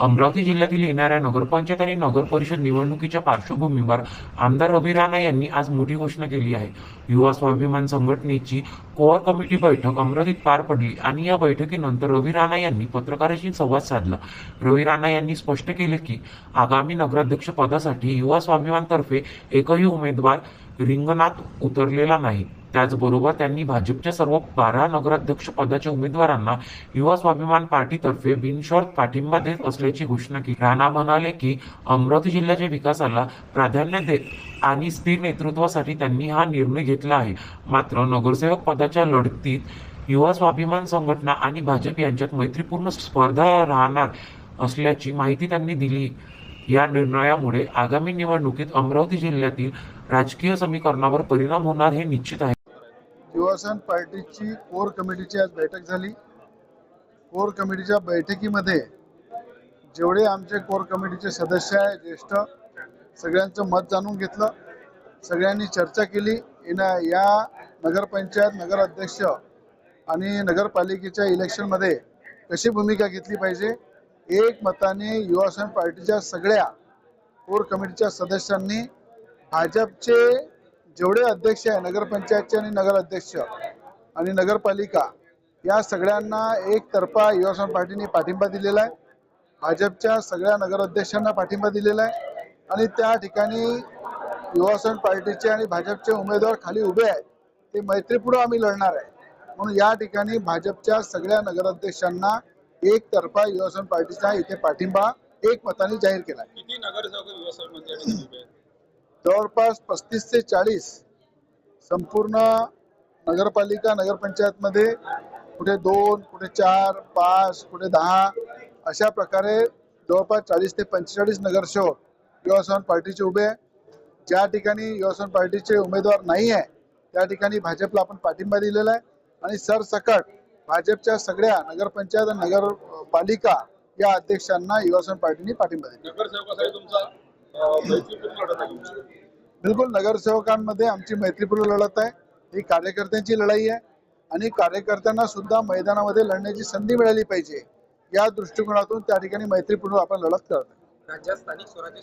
अमरावती जिल्ह्यातील येणाऱ्या नगरपंचायत आणि नगर परिषद निवडणुकीच्या पार्श्वभूमीवर आमदार रवी राणा यांनी आज मोठी घोषणा केली आहे. युवा स्वाभिमान संघटनेची कोअर कमिटी बैठक अमरावतीत पार पडली आणि या बैठकीनंतर रवी राणा यांनी पत्रकारांशी संवाद साधला. रवी राणा यांनी स्पष्ट केले की आगामी नगराध्यक्ष पदासाठी युवा स्वाभिमानतर्फे एकही उमेदवार रिंगणात उतरलेला नाही. त्याचबरोबर त्यांनी भाजपच्या सर्व बारा नगराध्यक्ष पदाच्या उमेदवारांना युवा स्वाभिमान पार्टीतर्फे बिनशर्त पाठिंबा देत असल्याची घोषणा केली. राणा म्हणाले की अमरावती जिल्ह्याच्या विकासाला प्राधान्य देत आणि स्थिर नेतृत्वासाठी त्यांनी हा निर्णय घेतला आहे. मात्र नगरसेवक पदाच्या लढतीत युवा स्वाभिमान संघटना आणि भाजप यांच्यात मैत्रीपूर्ण स्पर्धा राहणार असल्याची माहिती त्यांनी दिली. या निर्णयामुळे आगामी निवडणुकीत अमरावती जिल्ह्यातील राजकीय समीकरणावर परिणाम होणार हे निश्चित आहे. युवासन पार्टीची कोर कमिटीची आज बैठक झाली. कोर कमिटीच्या बैठकीमध्ये जेवढे आमचे कोर कमिटीचे सदस्य आहे ज्येष्ठ सगळ्यांचं मत जाणून घेतलं. सगळ्यांनी चर्चा केली. येणा या नगरपंचायत नगर अध्यक्ष आणि नगरपालिकेच्या इलेक्शनमध्ये कशी भूमिका घेतली पाहिजे? एक मताने युवासन पार्टीच्या सगळ्या कोर कमिटीच्या सदस्यांनी भाजपचे जेवढे अध्यक्ष आहे नगरपंचायतचे आणि नगर अध्यक्ष आणि नगरपालिका या सगळ्यांना एकतर्फा युवासन पार्टीने पाठिंबा दिलेला आहे. भाजपच्या सगळ्या नगराध्यक्षांना पाठिंबा दिलेला आहे. आणि त्या ठिकाणी युवासन पार्टीचे आणि भाजपचे उमेदवार खाली उभे आहेत. ते मैत्रीपूर्व आम्ही लढणार आहे. म्हणून या ठिकाणी भाजपच्या सगळ्या नगराध्यक्षांना एकतर्फा युवासन पार्टीचा इथे पाठिंबा एकमताने जाहीर केला आहे. किती नगरसेवक युवासन जवळपास पस्तीस ते चाळीस संपूर्ण नगरपालिका नगरपंचायतमध्ये कुठे दोन कुठे चार पाच कुठे दहा अशा प्रकारे जवळपास चाळीस ते पंचेचाळीस नगरसेवक युवासन पार्टीचे उभे आहे. ज्या ठिकाणी युवासन पार्टीचे उमेदवार नाही आहे त्या ठिकाणी भाजपला आपण पाठिंबा दिलेला आहे. आणि सरसकट भाजपच्या सगळ्या नगरपंचायत आणि नगरपालिका या अध्यक्षांना युवासन पार्टीने पाठिंबा दिला. बिलकुल नगरसेवकांमध्ये आमची मैत्रीपूर्ण लढत आहे. ही कार्यकर्त्यांची लढाई आहे आणि कार्यकर्त्यांना सुद्धा मैदानामध्ये लढण्याची संधी मिळाली पाहिजे. या दृष्टिकोनातून त्या ठिकाणी मैत्रीपूर्ण आपण लढत करत आहे. राज्यात स्थानिक स्वराज्य